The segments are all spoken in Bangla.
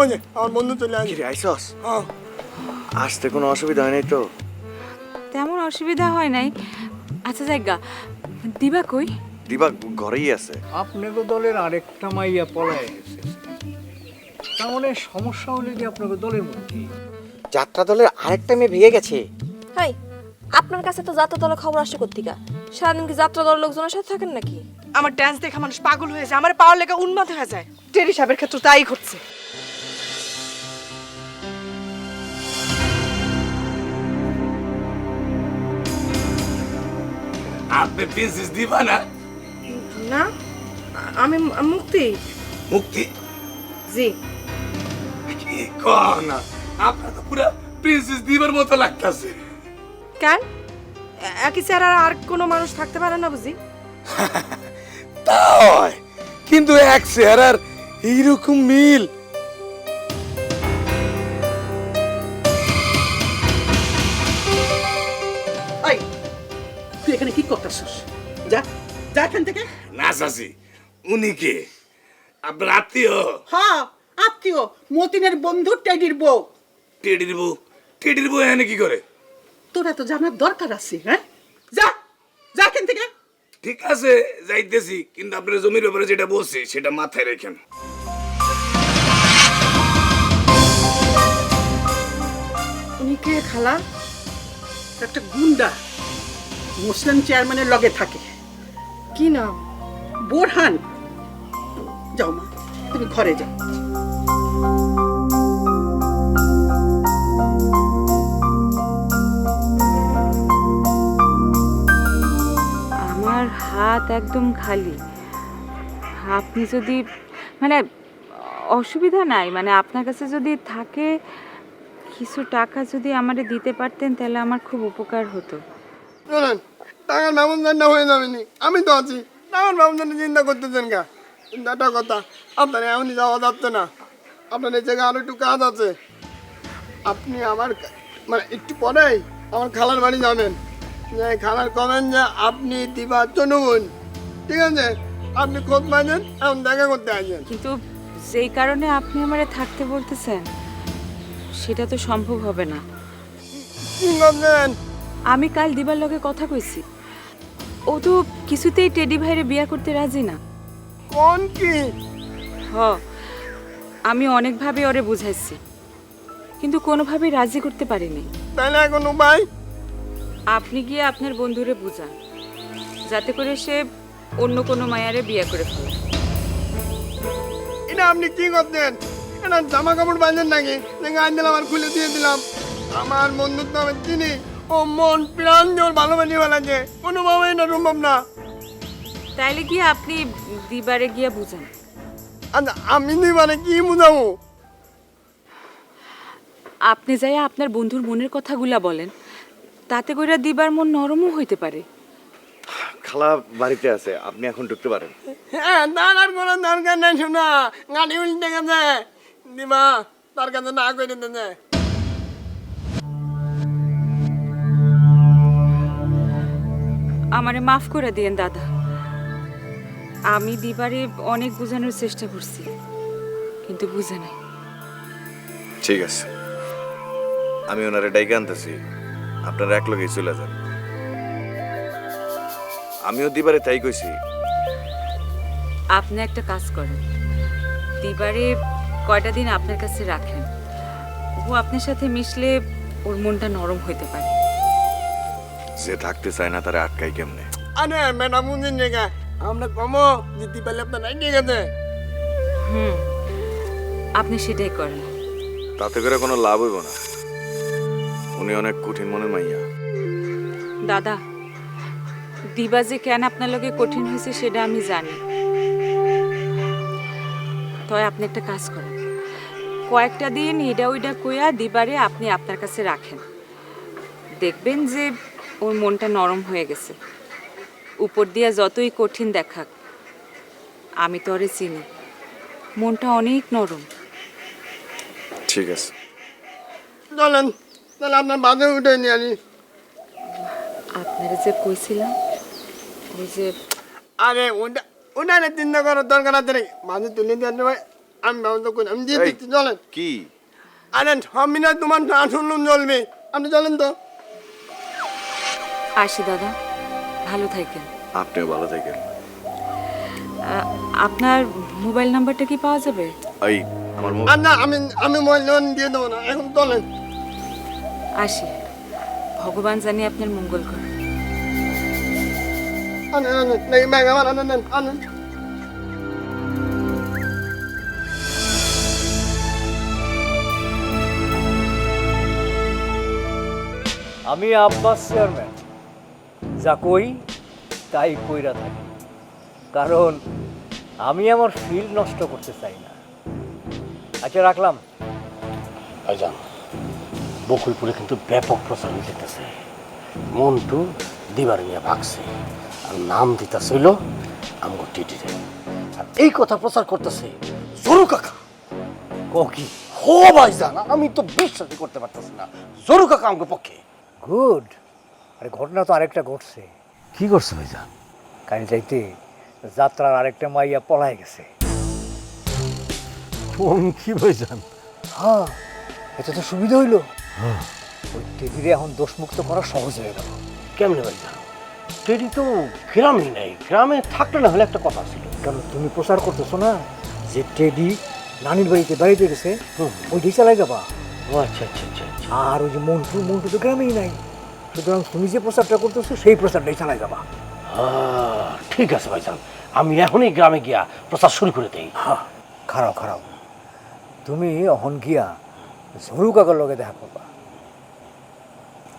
আমার বন্ধু চলে আসবে কিরে আইসস হ্যাঁ আসতে কোনো অসুবিধা হয় নাই তো তেমন অসুবিধা হয় নাই আচ্ছা জায়গা দিবা কই দিবা ঘরেই আছে আপনাকে দলের আরেকটা মাইয়া পলায় গেছে মানে সমস্যা হলে যে আপনাকে দলের মধ্যে যাত্রা দলের আরেকটা মেয়ে ভেঙে গেছে হাই আপনার কাছে তো যাত্রা দলের খবর আসে কোথেকা সারাদিন কি যাত্রা দলের লোকজনের সাথে থাকেন নাকি আমার ডান্স দেখে মানুষ পাগল হয়ে যায় আমার পাওয়ার লেগে উন্মাদ হয়ে যায় টেরি সাহেবের ক্ষেত্রে তাই ঘটছে আপনি প্রিন্সেস দিবা না? না আমি মুক্তি। মুক্তি? জি। কি না আপনার তো পুরা প্রিন্সেস দিবার মতো লাগতাছে। কেন? একই চেহারা আর কোনো মানুষ থাকতে পারে না বুঝি। তা হয় কিন্তু এক চেহারার এইরকম মিল এখানে কি করতেছস যা যা এখান থেকে। না চাচি উনি কে? আপনার আত্মীয়? হ্যাঁ আত্মীয়। মতিনের বন্ধু টেডির বউ। টেডির বউ? টেডির বউ এখানে কি করে? তোরা তো জানার দরকার আছে হ্যাঁ? যা যা এখান থেকে। ঠিক আছে যাইতেছি কিন্তু আপনার জমির ব্যাপারে যেটা বলছি সেটা মাথায় রেখেন। উনি কে খালা? একটা গুন্ডা। মুসলিম চেয়ারম্যানের লগে থাকে। কি নাম? বোরহান। যাও মা তুমি ঘরে যাও। আমার হাত একদম খালি। আপনি যদি মানে অসুবিধা নাই মানে আপনার কাছে যদি থাকে কিছু টাকা যদি আমারে দিতে পারতেন তাহলে আমার খুব উপকার হতো। টাকার ব্যবস্থা না হয়ে যাবেনি আমি তো আছি। টাকার ব্যবস্থা নিয়ে চিন্তা করতেছেন গা। কিন্তু একটা কথা আপনার এমনই যাওয়া যাচ্ছে না। আপনার এই জায়গায় আরও একটু কাজ আছে। আপনি আমার মানে একটু পরেই আমার খালার বাড়ি যাবেন। যে খালার কমেন যে আপনি দিবা চনুন ঠিক আছে? আপনি খোঁজ পাইছেন এখন দেখা করতে আসবেন কিন্তু যেই কারণে আপনি আমারে থাকতে বলতেছেন সেটা তো সম্ভব হবে না। কি আমি কাল দিবার লগে কথা কইছি। ও তো কিছুতেই টেডি ভাইরে বিয়া করতে রাজি না। কোন কি? হ আমি অনেকভাবে ওরে বুঝাইছি কিন্তু কোনোভাবেই রাজি করতে পারিনি। তাহলে এখন উপায়? আপনি গিয়ে আপনার বন্ধুরে বুঝান যাতে করে সে অন্য কোনো মায়ারে বিয়ে করে ফেলে। এটা আপনি কি করছেন এটা জামা কাপড় বাঁধেন নাকি? দেখে আন দিলাম আর খুলে দিয়ে দিলাম। আমার বন্ধুত্ব আমি চিনি ও মন প্রাণ জোর ভালোবাসি ফেলাছে। কোনোভাবেই না সম্ভব না। তাইলে গিয়ে আপনি দিবারে গিয়ে বুঝান? আচ্ছা আমি মানে কি বুঝাবো? আপনি যাই আপনার বন্ধুর মনের কথাগুলা বলেন তাতে করে দিবার মন নরমও হইতে পারে। খালা বাড়িতে আছে আপনি এখন ঢুকতে পারেন। হ্যাঁ তার আর কোনো দরকার নেই শোনা। গাড়ি উল্টে গেছে। দিবা তার কাছে না করে দিতে। আমারে মাফ করে দিয়েন দাদা। আমি দিবারে অনেক বোঝানোর চেষ্টা করছি কিন্তু বুঝে নাই। ঠিক আছে। আমি ওনারে ডাইকে আনতেছি। আপনারা এক লগেই চলে যান। আমিও দিবারে তাই কইছি। আপনি একটা কাজ করেন। দিবারে কয়টা দিন আপনার কাছে রাখেন। ও আপনার সাথে মিশলে ওর মনটা নরম হইতে পারে। যে থাকতে চায় না তারা আটকাই কেমনে? আরে ম্যাডাম বুঝিন জায়গা আমরা কমো জিতে পারলে আপনার নাই ঠিক আছে হুম আপনি সেটাই করেন। তাতে করে কোনো লাভ হইব না। উনি অনেক কঠিন মনের মাইয়া। দাদা দিবা যে কেন আপনার লগে কঠিন হয়েছে সেটা আমি জানি। তবে আপনি একটা কাজ করেন। কয়েকটা দিন এটা ওইটা কইয়া দিবারে আপনি আপনার কাছে রাখেন। দেখবেন যে ওর মনটা নরম হয়ে গেছে। উপর দিয়া যতই কঠিন দেখাক আমি তো আরে চিনি। মনটা অনেক নরম। ঠিক আছে। চলেন তাহলে আপনার বাজে উঠে নিয়ে আনি। আপনারা যে কইছিলাম ওই যে আরে ওটা ওটা চিন্তা করার দরকার আছে তুলে দিয়ে আমি ব্যবস্থা করি আমি দিয়ে দিচ্ছি চলেন। কি? আরে আমি না তোমার না শুনলুম চলবে আপনি চলেন তো। আসি দাদা ভালো থাকেন। আপনিও ভালো থাকেন। আপনার মোবাইল নাম্বারটা কি পাওয়া যাবে? এই আমার মো- আর না আমি আমি মোবাইল লোন দিয়ে দেবো না এখন চলেন। আসি ভগবান জানি আপনার মঙ্গল করে। আনেন আনেন নাকি ব্যাগ আমার আনেন আনেন আনেন। আমি আব্বাস চেয়ারম্যান। যা কই তাই কইরা থাকি। কারণ আমি আমার ফিল নষ্ট করতে চাই না। আচ্ছা রাখলাম। ভাইজান বকুলপুরে কিন্তু ব্যাপক প্রচার হইতেছে। মন্টু দিবার নিয়ে ভাগছে আর নাম দিতেছিল আমগো টিটিরে। আর এই কথা প্রচার করতেছে জরু কাকা। ক কি? হো ভাইজান আমি তো বিশ্বাসই করতে পারতেছি না। জরু কাকা আমগো পক্ষে। গুড। আরে ঘটনা তো আরেকটা ঘটছে। কি করছে ভাইজান? কাল যাইতে যাত্রার আরেকটা মাইয়া পলায় গেছে। কোন কি ভাইজান? হ্যাঁ এতে তো সুবিধা হইল। ওই টেবিলে এখন দোষমুক্ত করা সহজ হয়ে গেল। কেমনে ভাইজান? টেডি তো গ্রামে নেই গ্রামে থাকলে না হলে একটা কথা ছিল। কেন তুমি প্রচার করতেছো না যে টেডি নানির বাড়িতে বাড়িতে গেছে? ওই ওইটাই চালাই যাবা। ও আচ্ছা আচ্ছা আচ্ছা আচ্ছা। আর ওই যে মন্টু মন্টু তো গ্রামেই নাই। সুতরাং তুমি যে প্রচারটা করতেছো সেই প্রচারটাই চালাই যাবা। ঠিক আছে ভাইজান। আমি এখনই গ্রামে গিয়া প্রচার শুরু করে দেই। হ্যাঁ খারাপ খারাপ। তুমি অহন গিয়া ঝরু কাকার লগে দেখা করবা।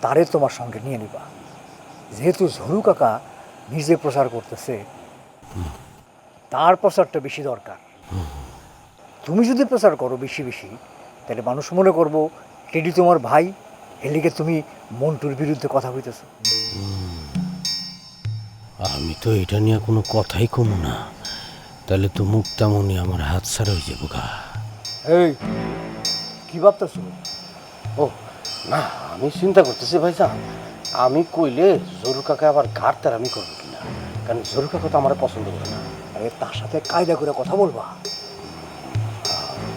তারে তোমার সঙ্গে নিয়ে নিবা। যেহেতু ঝরু কাকা নিজে প্রচার করতেছে তার প্রচারটা বেশি দরকার। তুমি যদি প্রচার করো বেশি বেশি তাহলে মানুষ মনে করব টেডি তোমার ভাই এলিকে তুমি মন্টুর বিরুদ্ধে কথা কইতেছো। আমি তো এটা নিয়ে কোনো কথাই কমু না। তাহলে তো মুক্তামণি আমার হাত ছাড়া হয়ে যাব গা। এই কি ভাবতেছো? ও না আমি চিন্তা করতেছি ভাইজান আমি কইলে জরু কাকা আবার ঘাট তার আমি করব কিনা? কারণ জরু কাকা তো আমার পছন্দ করে না। আরে তার সাথে কায়দা করে কথা বলবা।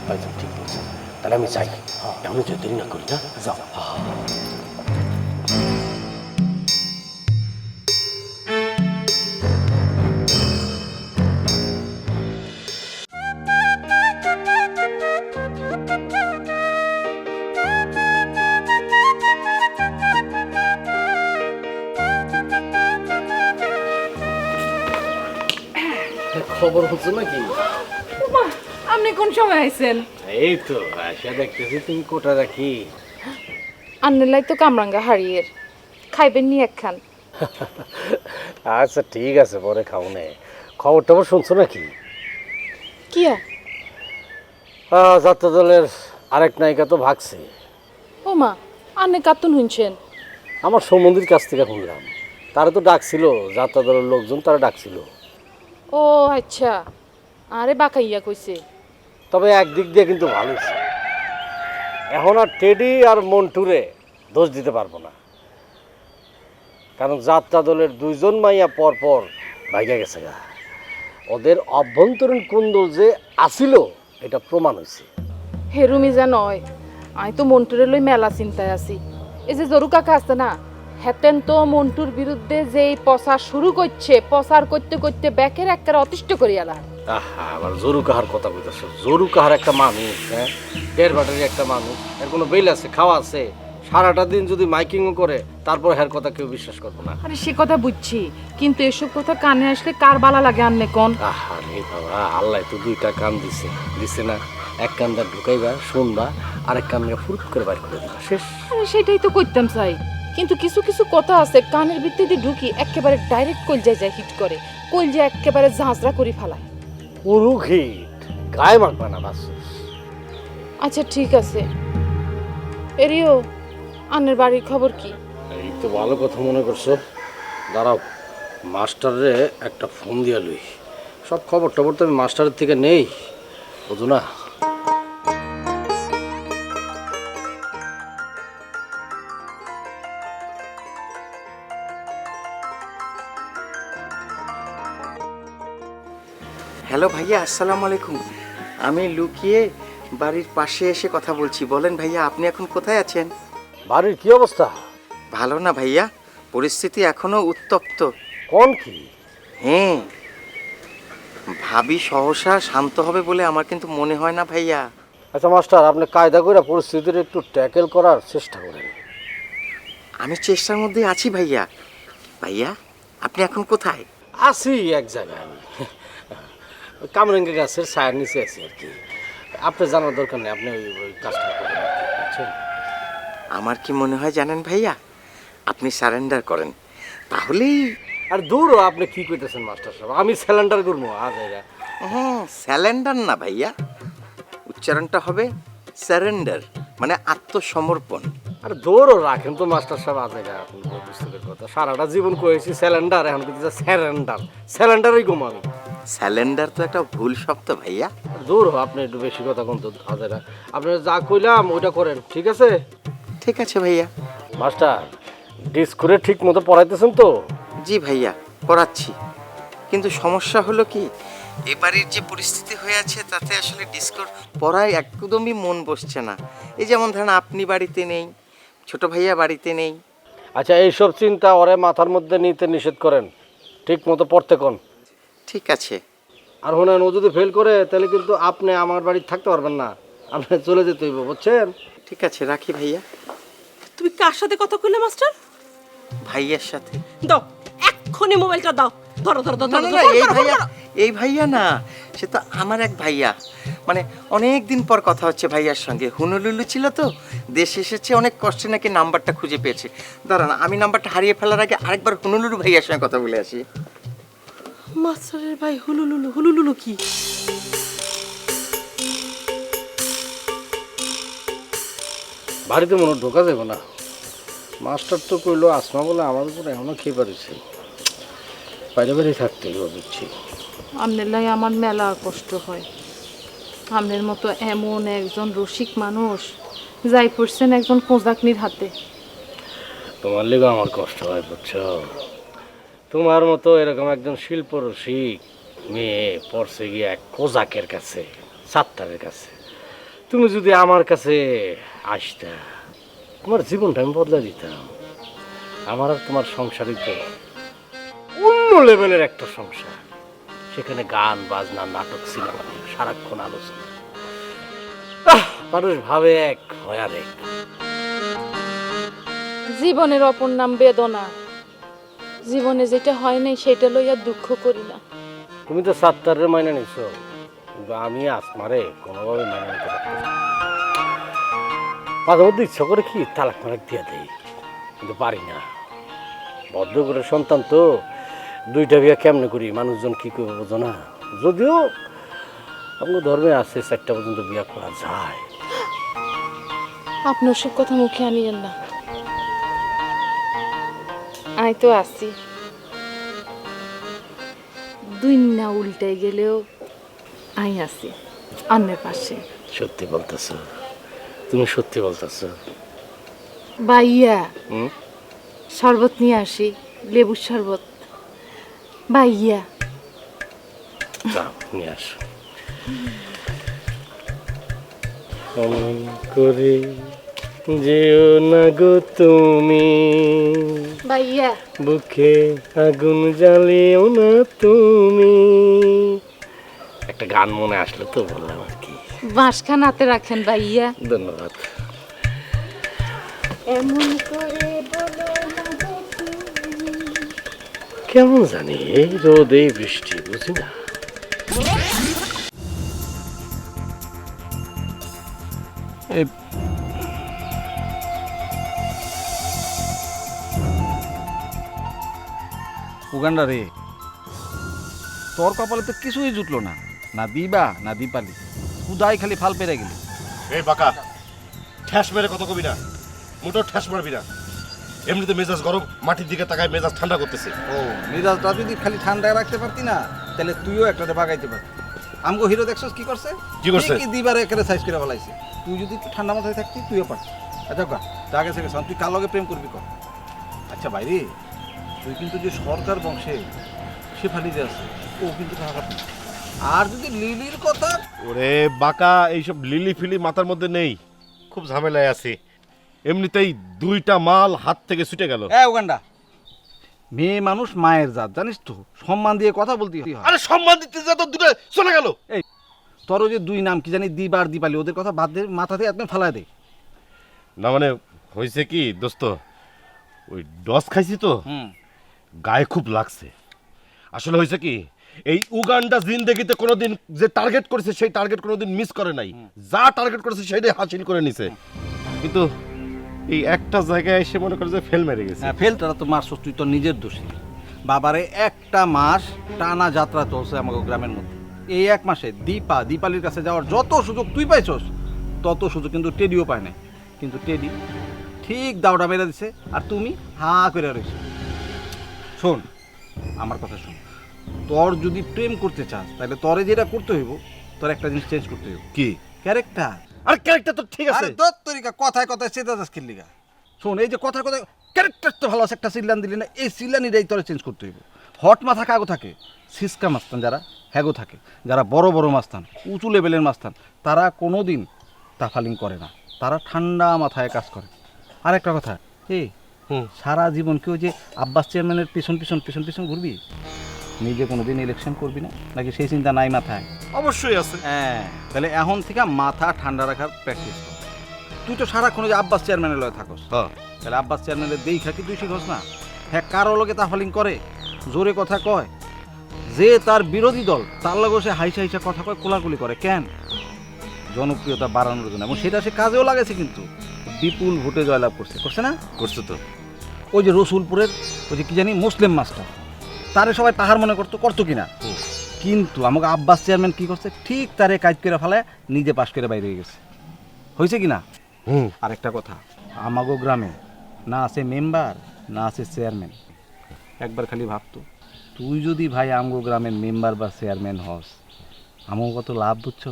ভাইজান ঠিক তাহলে আমি যাই। এমন যদি দেরি না করি না? যাও। খবর হচ্ছে নাকি? আপনি কোন সময় আইছেন? এই তো আশা দেখতেছি তুমি কোটা রাখি? আন্নেলাই তো কামরাঙ্গা হারিয়ের খাইবেন নি একখান। আচ্ছা ঠিক আছে পরে খাও নে। খবর টবর শুনছো নাকি? কিয়া যাত্রা দলের আরেক নায়িকা তো ভাগছে। ও মা আন্নে কাতুন শুনছেন আমার সম্বন্ধীর কাছ থেকে শুনলাম। তারা তো ডাকছিল যাত্রা দলের লোকজন তারা ডাকছিল। ও আচ্ছা। আরে বাকাইয়া কইছে। তবে একদিক দিয়ে কিন্তু ভালো হয়েছে। এখন আর টেডি আর মন্টুরে দোষ দিতে পারব না। কারণ যাত্রা দলের দুইজন মাইয়া পর পর ভাইগা গেছে গা। ওদের অভ্যন্তরীণ কুন্দল যে আসিল, এটা প্রমাণ হয়েছে। হেরুমি যা নয়, আমি তো মন্টুরে লই মেলা চিন্তায় আছি। এই যে জরু কাকা আছে না, হেতেন তো মন্টুর বিরুদ্ধে যেই প্রচার শুরু করছে, প্রচার করতে করতে ব্যাকের একের অতিষ্ঠ করিয়ালা আহা আবার জরু কাহার কথা বলতেছ জরু কাহার একটা মানুষ হ্যাঁ? দেড় বাটারি একটা মানুষ। এর কোনো বেল আছে খাওয়া আছে? সারাটা দিন যদি মাইকিংও করে তারপর হ্যার কথা কেউ বিশ্বাস করব না। আরে সে কথা বুঝছি কিন্তু এসব কথা কানে আসলে কার বালা লাগে আন্নে কোন? আহা রে বাবা আল্লাহ তো দুইটা কান দিছে। দিছে না এক কানটা ঢুকাইবা শুনবা আরেক কান দিয়ে ফুরুত করে বাইর করে দিবা শেষ। আরে সেটাই তো করতাম চাই। কিন্তু কিছু কিছু কথা আছে কানের ভিত্তিতে ঢুকি একেবারে ডাইরেক্ট কলজায় যায় হিট করে। কলজা একেবারে ঝাঁঝরা করে ফেলায়। পুরু হিট গায়ে মাখবা না বাস আচ্ছা ঠিক আছে। এরিও আনের বাড়ির খবর কি? এই তো ভালো কথা মনে করছ। দাঁড়াও মাস্টারে একটা ফোন দিয়া লই। সব খবর টবর তো আমি মাস্টারের থেকে নেই। বুঝো না। ভাইয়া আসসালামু আলাইকুম আমি লুকিয়ে বাড়ির পাশে এসে কথা বলছি। বলেন ভাইয়া আপনি এখন কোথায় আছেন? বাড়ির কি অবস্থা? ভালো না ভাইয়া পরিস্থিতি এখনও উত্তপ্ত। কোন কি? হ্যাঁ ভাবি সহসা শান্ত হবে বলে আমার কিন্তু মনে হয় না ভাইয়া। আচ্ছা মাস্টার আপনি কায়দা করে পরিস্থিতির একটু ট্যাকেল করার চেষ্টা করেন। আমি চেষ্টার মধ্যে আছি ভাইয়া। ভাইয়া আপনি এখন কোথায়? আছি এক জায়গায় কামরাঙ্গা গাছের ছায়ার নিচে আছি আর কি। আপনি জানার দরকার নেই আপনি ওই ওই কাজটা করেন বুঝছেন? আমার কি মনে হয় জানেন ভাইয়া? আপনি সারেন্ডার করেন তাহলেই আর দূর আপনি কি করতেছেন মাস্টার সাহেব? আমি স্যালেন্ডার করব আজ এরা হ্যাঁ স্যালেন্ডার না ভাইয়া। উচ্চারণটা হবে স্যারেন্ডার মানে আত্মসমর্পণ। আর দৌড়ও রাখেন তো মাস্টার সাহেব আজ পুস্তকের কথা সারাটা জীবন কয়েছি স্যালেন্ডার এখন কিন্তু স্যালেন্ডার স্যালেন্ডারই ঘুম আমি স্যালেন্ডার তো একটা ভুল শব্দ ভাইয়া। হ, আপনি একটু বেশি কথা কোন তো হাজারা। আপনি যা কইলাম ওইটা করেন ঠিক আছে? ঠিক আছে ভাইয়া। মাস্টার ডিসকোরে ঠিক মতো পড়াইতেছেন তো? জি ভাইয়া পড়াচ্ছি। কিন্তু সমস্যা হলো কি এবারের যে পরিস্থিতি হয়ে আছে তাতে আসলে ডিসকোর পড়ায় একদমই মন বসছে না। এই যেমন ধরেন আপনি বাড়িতে নেই ছোট ভাইয়া বাড়িতে নেই। আচ্ছা এইসব চিন্তা ওরে মাথার মধ্যে নিতে নিষেধ করেন। ঠিক মতো পড়তে কোন। ঠিক আছে। আর শোনেন ও যদি ফেল করে তাহলে কিন্তু আপনি আমার বাড়ি থাকতে পারবেন না। আপনি চলে যেতে হইব বুঝছেন? ঠিক আছে রাখি ভাইয়া। তুমি কার সাথে কথা কইলে মাস্টার? ভাইয়ার সাথে। দাও এক্ষুনি মোবাইলটা দাও। ধরো ধরো ধরো, এই ভাইয়া এই ভাইয়া না সে তো আমার এক ভাইয়া। মানে অনেক দিন পর কথা হচ্ছে ভাইয়ার সঙ্গে। হুনুলুলু ছিল তো? দেশে এসেছে অনেক কষ্টে নাকি নাম্বারটা খুঁজে পেয়েছে। দাঁড়ান আমি নাম্বারটা হারিয়ে ফেলার আগে আরেকবার হুনুলুলু ভাইয়ার সঙ্গে কথা বলে আসি। মাস্টারের ভাই হুলুলুলু হুলুলুলু কি? বাড়িতে মনে ঢোকা যাবে না। মাস্টার তো কইলো আসমা বলে আমার উপর এখনও খেয়ে পারিছে বাইরে বাইরে থাকতে বুঝছি আপনার লাই আমার মেলা কষ্ট হয়। আপনার মতো এমন একজন রসিক মানুষ যাই পড়ছেন একজন কোজাকনির হাতে। তোমার লেগে আমার কষ্ট হয়, বুঝছ? তোমার মতো এরকম একজন শিল্প রসিক মেয়ে পড়ছে গিয়ে এক কোজাকের কাছে, সাত্তারের কাছে। তুমি যদি আমার কাছে আসতা, তোমার জীবনটা আমি বদলে দিতাম। আমার আর তোমার সংসারই তো অন্য লেভেলের একটা সংসার। সেখানে গান বাজনা নাটক সিনেমা সারাক্ষণ আলোচনা। মানুষ ভাবে এক হয় এক জীবনের অপর নাম বেদনা। জীবনে যেটা হয় নাই সেটা লইয়া দুঃখ করি না। তুমি তো সাত্তারের মাইনে নিছো। কিন্তু আমি আসমারে কোনোভাবে মাইনে নিতে না। মাঝে মধ্যে ইচ্ছা করে কি তালাক মালাক দিয়ে দেয় কিন্তু পারি না। ভদ্র করে সন্তান তো দুইটা বিয়া কেমনে করি? মানুষজন কি করবে বোঝো না? যদিও আপনার ধর্মে আছে চারটা পর্যন্ত বিয়া করা যায়। আপনার সব কথা মুখে আনিয়েন না। আই তো আছি। দুই না উল্টাই গেলেও আই আছি অন্যের পাশে। সত্যি বলতেছ। তুমি সত্যি বলতেছ। বাইয়া হুম? শরবত নিয়ে আসি লেবুর শরবত। বাইয়া যাও নিয়ে আসো কেমন করে যেও না গো তুমি। বাইয়া বুকে আগুন জ্বালিও না তুমি। একটা গান মনে আসলো তো বললাম আর কি। বাঁশখান হাতে রাখেন বাইয়া ধন্যবাদ। এমন করে কেমন জানি? এই রোদ এই বৃষ্টি বুঝি না? উগান্ডা রে তোর কপালে তো কিছুই জুটলো না। না দিবা না দীপালি। খুদাই খালি ফাল পেরে গেলি। এই বাকা ঠ্যাস মেরে কত কবি না। মোটর ঠ্যাস মারবি না। এমনিতে মেজাজ গরম মাটির দিকে তাকায় মেজাজ ঠান্ডা করতেছে। ও মিরাজটা যদি খালি ঠান্ডায় রাখতে পারতি না তাহলে তুইও একটাতে বাগাইতে পারতি। আমগো হিরো দেখছস কি করছে? কি করছে? কি দিবার একেবারে সাইজ করে ফেলাইছে। তুই যদি একটু ঠান্ডা মাথায় থাকতি তুইও পারতি। আচ্ছা গা গেছে গেছে তুই কার লগে প্রেম করবি কর আচ্ছা বাইরে তুই কিন্তু যে সরকার বংশে সে ফালি যে আছে ও কিন্তু খারাপ আর যদি লিলির কথা ওরে বাকা এইসব লিলি ফিলি মাথার মধ্যে নেই। খুব ঝামেলায় আছি। এমনিতেই দুইটা মাল হাত থেকে ছুটে গেল। এ উগান্ডা। মেয়ে মানুষ মায়ের জাত জানিস তো? সম্মান দিয়ে কথা বলতে হয়। আরে সম্মান দিতে যা তো দুটো চলে গেল। এই তোর ওই যে দুই নাম কি জানি দিবা আর দীপালি ওদের কথা বাদ দিয়ে মাথা দিয়ে একদম ফালাই দে। না মানে হয়েছে কি দোস্ত ওই ডস খাইছি তো গায়ে খুব লাগছে। আসলে হয়েছে কি এই উগান্ডা জিন্দেগিতে কোনোদিন যে টার্গেট করেছে সেই টার্গেট কোনোদিন মিস করে নাই। যা টার্গেট করেছে সেটাই হাসিল করে নিছে। কিন্তু এই একটা জায়গায় এসে মনে করে যে ফেল মেরে গেছে। হ্যাঁ ফেল তারা তো মারছস তুই তো নিজের দোষী। বাবারে একটা মাস টানা যাত্রা চলছে আমাকে গ্রামের মধ্যে। এই এক মাসে দীপা দীপালির কাছে যাওয়ার যত সুযোগ তুই পাইছস তত সুযোগ কিন্তু টেডিও পায় নাই। কিন্তু টেডি ঠিক দাওটা মেরে দিছে আর তুমি হা করে রয়েছো শোন আমার কথা শোন। তোর যদি প্রেম করতে চাস তাহলে তরে যেটা করতে হইব তোর একটা জিনিস চেঞ্জ করতে হইব। কি? ক্যারেক্টার আর ক্যারেক্টার তো ঠিক আছে। আরে তোর তরিকা কথায় কথায় সেটা যাস খেললিগা শোন এই যে কথায় কথায় ক্যারেক্টার তো ভালো আছে একটা সিল্লান দিলি না এই সিল্লানিটাই তোরা চেঞ্জ করতে হইব। হট মাথা কাগো থাকে সিসকা মাস্তান যারা হ্যাগো থাকে যারা বড় বড় মাস্তান উঁচু লেভেলের মাস্তান তারা কোনো দিন তাফালিং করে না তারা ঠান্ডা মাথায় কাজ করে। আর একটা কথা এই হুম। সারা জীবন কেউ যে আব্বাস চেয়ারম্যানের পিছন পিছন পিছন পিছন ঘুরবি? নিজে কোনোদিন ইলেকশন করবি না? নাকি সেই চিন্তা নাই মাথায়? অবশ্যই আছে। হ্যাঁ তাহলে এখন থেকে মাথা ঠান্ডা রাখার প্র্যাকটিস কর। তুই তো সারাক্ষণ ওই যে আব্বাস চেয়ারম্যানের লয় থাকস। হ্যাঁ তাহলে আব্বাস চেয়ারম্যানের দেই থাকি তুই শিখস না? হ্যাঁ কারও লগে তাফালিং করে জোরে কথা কয়। যে তার বিরোধী দল তার লগে সে হাইসা হাইসা কথা কয় কোলাকুলি করে। কেন? জনপ্রিয়তা বাড়ানোর জন্য। এবং সেটা সে কাজেও লাগাছে কিন্তু। বিপুল ভোটে জয়লাভ করছে। করছে না? করছে তো। ওই যে রসুলপুরের ওই যে কি জানি মুসলিম মাস্টার। তারে সবাই পাহাড় মনে করতো করতো কিনা। কিন্তু আমাকে আব্বাস চেয়ারম্যান কি করছে? ঠিক তারে কাজ করে ফেলে নিজে পাশ করে বাইরে গেছে। হয়েছে কি না? হুম। আরেকটা কথা আমাগো গ্রামে না আছে মেম্বার না আছে চেয়ারম্যান। একবার খালি ভাবতো তুই যদি ভাই আমগো গ্রামের মেম্বার বা চেয়ারম্যান হস আমাকে কত লাভ বুঝছ?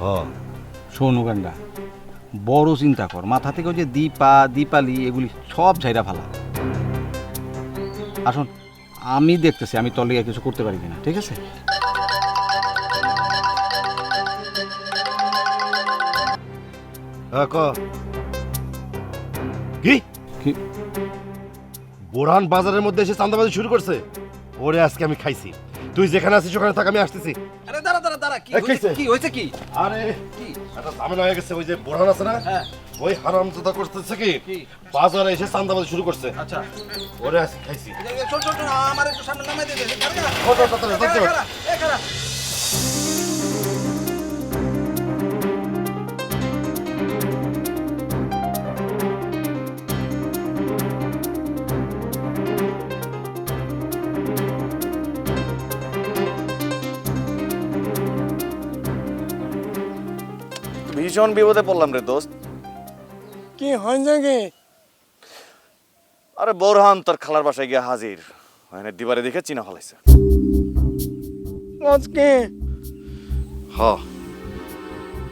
হ্যাঁ শোন উগান্ডা বড় চিন্তা কর। মাথা থেকে ওই যে দীপা দীপালি এগুলি সব ঝাইরা ফালা। আসুন। আমি দেখতেছি আমি তলে কিছু করতে পারি কিনা ঠিক আছে? হ্যাঁ ক? কি? কি? বোরহান বাজারের মধ্যে এসে চান্দাবাজি শুরু করছে? ওরে আজকে আমি খাইছি। তুই যেখানে আছিস ওখানে থাক আমি আসতেছি। আরে দাঁড়া দাঁড়া দাঁড়া কি এ, হয়েছে? কি হয়েছে কি? আরে কি? একটা ঝামেলা হয়ে গেছে ওই যে বোরহান আছে না? হ্যাঁ। ওই হারামজাদা করতেছে কি কি? বাজারে এসে চান্দাবাজি শুরু করছে আচ্ছা ওরে খাইছি আমার একটু সামনে নামাই দে। ও। ভীষণ বিপদে পড়লাম রে দোস্ত কি কি আরে বোরহান তোর খালার বাসায় গিয়ে হাজির। ওখানে দিবারে দেখে চিনা ফলাইছে। আজকে হ।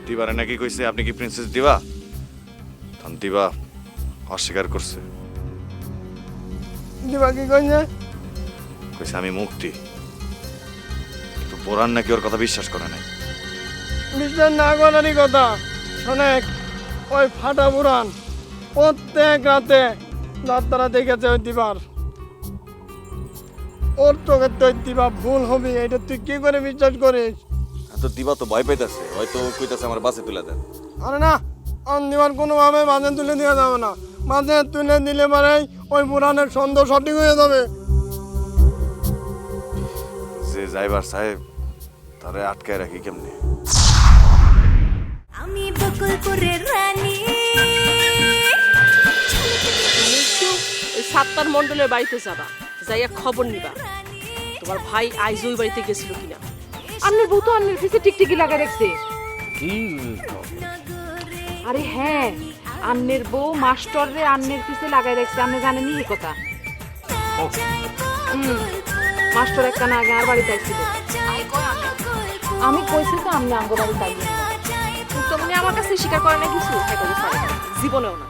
দিবারে নাকি কইছে আপনি কি প্রিন্সেস দিবা? তখন দিবা অস্বীকার করছে। দিবা কি কইছে? কইছে আমি মুক্তি। কিন্তু বোরহান নাকি ওর কথা বিশ্বাস করে নাই। বিশ্বাস না করারই কথা। শোনেক। ওই ফাটা বুড়ান প্রত্যেক রাতে যাত্রা দেখেছে ওই দিবার। ওর চোখের তো দিবা ভুল হবি এটা তুই কি করে বিশ্বাস করিস? তো দিবা তো ভয় পাইতেছে হয়তো কইতাছে আমার বাসে তুলে দেন। আরে না অন দিবার কোনোভাবে মাঝে তুলে দেওয়া যাবে না। মাঝে তুলে দিলে পরেই ওই বুড়ানের সন্দেহ সঠিক হয়ে যাবে। যে যাইবার সাহেব তারে আটকায় রাখি কেমনে? আমি বকুলপুরের রানী। একটু সাতটার মন্ডলের বাড়িতে যাবা যাইয়া খবর নিবা। তোমার ভাই আইজ ওই বাড়িতে গেছিল কিনা? আন্নের বউ তো আন্নের পিছে টিকটিকি লাগাই রাখছে। কি? আরে হ্যাঁ আন্নের বউ মাস্টাররে আন্নের পিছে লাগাই রাখছে আপনি জানেনই এই কথা? মাস্টার একটা না আগে আর বাড়িতে আসছিল আমি কইছি তো আমি আঙ্গ বাড়িতে তো মানে আমার কাছে স্বীকার করে না কিছু হ্যাঁ। জীবনেও না